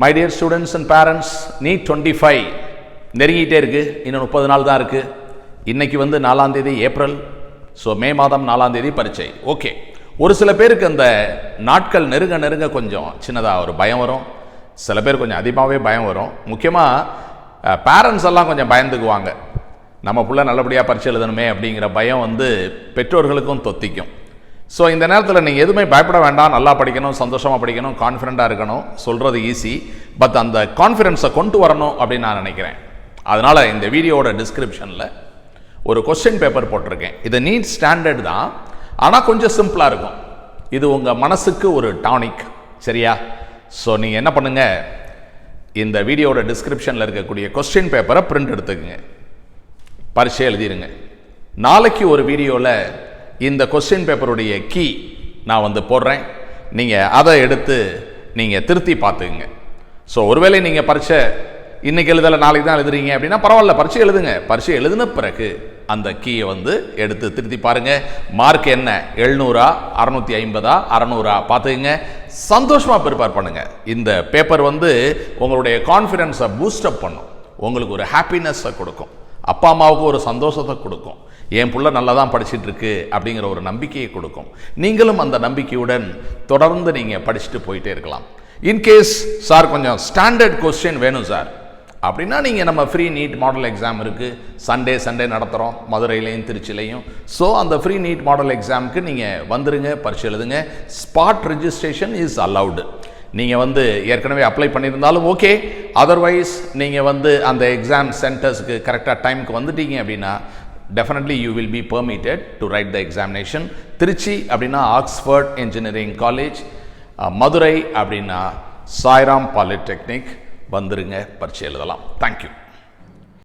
My dear students and parents நீ twenty five நெருங்கிட்டே இருக்குது இன்னும் முப்பது நாள் தான் இருக்குது இன்னைக்கு வந்து நாலாம் தேதி ஏப்ரல். ஸோ மே மாதம் நாலாம் தேதி பரீட்சை. ஓகே ஒரு சில பேருக்கு அந்த நாட்கள் நெருங்க நெருங்க கொஞ்சம் சின்னதாக ஒரு பயம் வரும். சில பேர் கொஞ்சம் அதிகமாகவே பயம் வரும். முக்கியமாக பேரண்ட்ஸ் எல்லாம் கொஞ்சம் பயந்துக்குவாங்க. நம்ம பிள்ளை நல்லபடியாக பரீட்சை எழுதணுமே அப்படிங்கிற பயம் வந்து பெற்றோர்களுக்கும் தொத்திக்கும். ஸோ இந்த நேரத்தில் நீங்கள் எதுவுமே பயப்பட வேண்டாம். நல்லா படிக்கணும் சந்தோஷமாக படிக்கணும் கான்ஃபிடண்ட்டாக இருக்கணும். சொல்கிறது ஈஸி பட் அந்த கான்ஃபிடென்ஸை கொண்டு வரணும் அப்படின்னு நான் நினைக்கிறேன். அதனால் இந்த வீடியோவோட டிஸ்கிரிப்ஷனில் ஒரு கொஸ்டின் பேப்பர் போட்டிருக்கேன். இது நீட் ஸ்டாண்டர்ட் தான். ஆனால் கொஞ்சம் சிம்பிளாக இருக்கும். இது உங்கள் மனசுக்கு ஒரு டானிக் சரியா? ஸோ நீங்கள் என்ன பண்ணுங்கள் இந்த வீடியோட டிஸ்கிரிப்ஷனில் இருக்கக்கூடிய கொஸ்டின் பேப்பரை பிரிண்ட் எடுத்துக்கோங்க. பரிசை எழுதிருங்க. நாளைக்கு ஒரு வீடியோவில் இந்த கொஸ்டின் பேப்பருடைய கீ நான் வந்து போடுறேன். நீங்கள் அதை எடுத்து நீங்கள் திருத்தி பார்த்துக்குங்க. ஸோ ஒருவேளை நீங்கள் பரீட்சை இன்றைக்கி எழுதலை நாளைக்கு தான் எழுதுறீங்க அப்படின்னா பரவாயில்ல பரீட்சை எழுதுங்க. பரீட்சை எழுதின பிறகு அந்த கீயை வந்து எடுத்து திருத்தி பாருங்க. மார்க் என்ன? எழுநூறா அறநூற்றி ஐம்பதா அறநூறா பார்த்துக்குங்க. சந்தோஷமாக ப்ரிப்பேர் பண்ணுங்க. இந்த பேப்பர் வந்து உங்களுடைய கான்ஃபிடென்ஸை பூஸ்டப் பண்ணும். உங்களுக்கு ஒரு ஹாப்பினஸ்ஸை கொடுக்கும். அப்பா அம்மாவுக்கு ஒரு சந்தோஷத்தை கொடுக்கும். என் புள்ள நல்லா தான் படிச்சிட்டு இருக்கு அப்படிங்கிற ஒரு நம்பிக்கையை கொடுக்கும். நீங்களும் அந்த நம்பிக்கையுடன் தொடர்ந்து நீங்கள் படிச்சுட்டு போயிட்டே இருக்கலாம். இன்கேஸ் சார் கொஞ்சம் ஸ்டாண்டர்ட் கொஸ்டின் வேணும் சார் அப்படின்னா நீங்கள் நம்ம ஃப்ரீ நீட் மாடல் எக்ஸாம் இருக்குது சண்டே சண்டே நடத்துகிறோம் மதுரையிலையும் திருச்சிலையும் ஸோ அந்த ஃப்ரீ நீட் மாடல் எக்ஸாமுக்கு நீங்கள் வந்துடுங்க பரிசு எழுதுங்க. ஸ்பாட் ரெஜிஸ்ட்ரேஷன் இஸ் அலவுடு நீங்கள் வந்து ஏற்கனவே அப்ளை பண்ணியிருந்தாலும் ஓகே அதர்வைஸ் நீங்கள் வந்து அந்த எக்ஸாம் சென்டர்ஸ்க்கு கரெக்டாக டைமுக்கு வந்துட்டீங்க அப்படின்னா definitely you will be permitted to write the examination Trichy அப்படின்னா ஆக்ஸ்ஃபோர்ட் இன்ஜினியரிங் காலேஜ் மதுரை அப்படின்னா சாய்ராம் பாலிடெக்னிக் வந்துருங்க பரீட்சை எழுதலாம். தேங்க்யூ